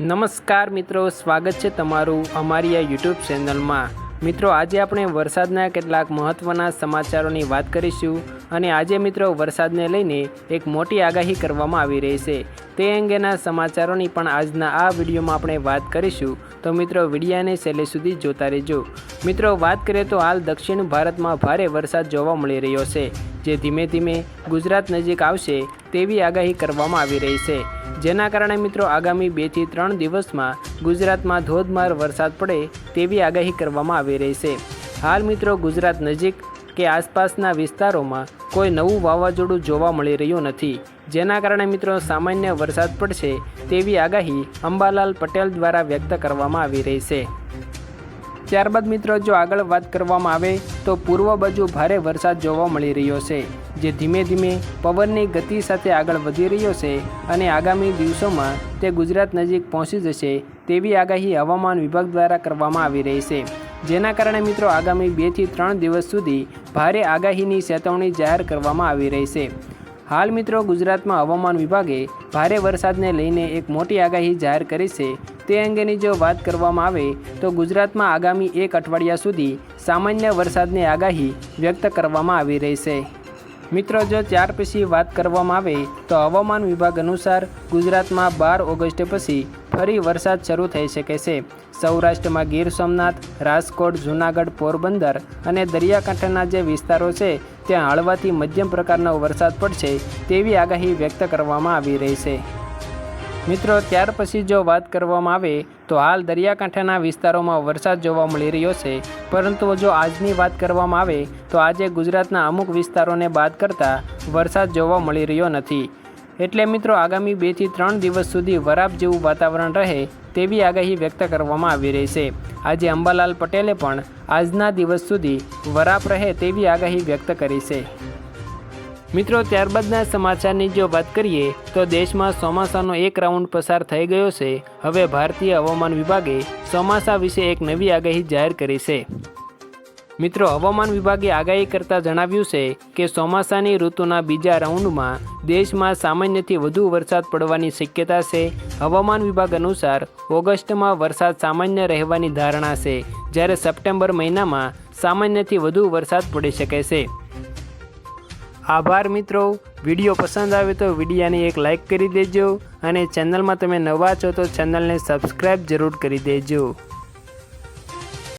નમસ્કાર મિત્રો, સ્વાગત છે તમારું અમારી આ યુટ્યુબ ચેનલમાં મિત્રો, આજે આપણે વરસાદના કેટલાક મહત્ત્વના સમાચારોની વાત કરીશું અને આજે મિત્રો વરસાદને લઈને એક મોટી આગાહી કરવામાં આવી રહી છે. તે અંગેના સમાચારોની પણ આજના આ વિડીયોમાં આપણે વાત કરીશું. તો મિત્રો, વિડીયાને છેલ્લે સુધી જોતા રહેજો. મિત્રો, વાત કરીએ તો હાલ દક્ષિણ ભારતમાં ભારે વરસાદ જોવા મળી રહ્યો છે, જે ધીમે ધીમે ગુજરાત નજીક આવશે તેવી આગાહી કરવામાં આવી રહી છે. જેના કારણે મિત્રો આગામી બેથી ત્રણ દિવસમાં ગુજરાતમાં ધોધમાર વરસાદ પડે તેવી આગાહી કરવામાં આવી રહી છે. હાલ મિત્રો ગુજરાત નજીક કે આસપાસના વિસ્તારોમાં કોઈ નવું વાવાઝોડું જોવા મળી રહ્યું નથી. જેના કારણે મિત્રો સામાન્ય વરસાદ પડશે તેવી આગાહી અંબાલાલ પટેલ દ્વારા વ્યક્ત કરવામાં આવી રહી છે. ત્યારબાદ મિત્રો, જો આગળ વાત કરવામાં આવે તો પૂર્વ બાજુ ભારે વરસાદ જોવા મળી રહ્યો છે, જે ધીમે ધીમે પવનની ગતિ સાથે આગળ વધી રહ્યો છે અને આગામી દિવસોમાં તે ગુજરાત નજીક પહોંચી જશે તેવી આગાહી હવામાન વિભાગ દ્વારા કરવામાં આવી રહી છે. જેના કારણે મિત્રો, આગામી બેથી ત્રણ દિવસ સુધી ભારે આગાહીની ચેતવણી જાહેર કરવામાં આવી રહી છે. હાલ મિત્રો, ગુજરાતમાં હવામાન વિભાગે ભારે વરસાદને લઈને એક મોટી આગાહી જાહેર કરી છે તે અંગેની જો વાત કરવામાં આવે, તો ગુજરાતમાં આગામી એક અઠવાડિયા સુધી સામાન્ય વરસાદની આગાહી વ્યક્ત કરવામાં આવી રહી છે મિત્રો, જો ત્યાર પછી વાત કરવામાં આવે, તો હવામાન વિભાગ અનુસાર ગુજરાતમાં બાર ઓગસ્ટ પછી ફરી વરસાદ શરૂ થઈ શકે છે. સૌરાષ્ટ્રમાં ગીર સોમનાથ, રાજકોટ, જૂનાગઢ, પોરબંદર અને દરિયાકાંઠાના જે વિસ્તારો છે, ત્યાં હળવાથી મધ્યમ પ્રકારનો વરસાદ પડશે તેવી આગાહી વ્યક્ત કરવામાં આવી રહી છે. મિત્રો, ત્યાર પછી જો વાત કરવામાં આવે, તો હાલ દરિયાકાંઠાના વિસ્તારોમાં વરસાદ જોવા મળી રહ્યો છે. પરંતુ જો આજની વાત કરવામાં આવે, તો આજે ગુજરાતના અમુક વિસ્તારોને બાદ કરતાં વરસાદ જોવા મળી રહ્યો નથી. એટલે મિત્રો, આગામી બેથી ત્રણ દિવસ સુધી વરાપ જેવું વાતાવરણ રહે તેવી આગાહી વ્યક્ત કરવામાં આવી રહી છે. આજે અંબાલાલ પટેલે પણ આજના દિવસ સુધી વરાપ રહે તેવી આગાહી વ્યક્ત કરી છે. મિત્રો, ત્યારબાદના સમાચારની જો વાત કરીએ, તો દેશમાં ચોમાસાનો એક રાઉન્ડ પસાર થઈ ગયો છે. હવે ભારતીય હવામાન વિભાગે ચોમાસા વિશે એક નવી આગાહી જાહેર કરી છે. મિત્રો, હવામાન વિભાગે આગાહી કરતાં જણાવ્યું છે કે, ચોમાસાની ઋતુના બીજા રાઉન્ડમાં દેશમાં સામાન્યથી વધુ વરસાદ પડવાની શક્યતા છે. હવામાન વિભાગ અનુસાર, ઓગસ્ટમાં વરસાદ સામાન્ય રહેવાની ધારણા છે, જ્યારે સપ્ટેમ્બર મહિનામાં સામાન્યથી વધુ વરસાદ પડી શકે છે. આભાર મિત્રો. વીડિયો પસંદ આવે તો વિડીયાને એક લાઇક કરી દેજો અને ચેનલમાં તમે નવા છો તો ચેનલને સબસ્ક્રાઈબ જરૂર કરી દેજો.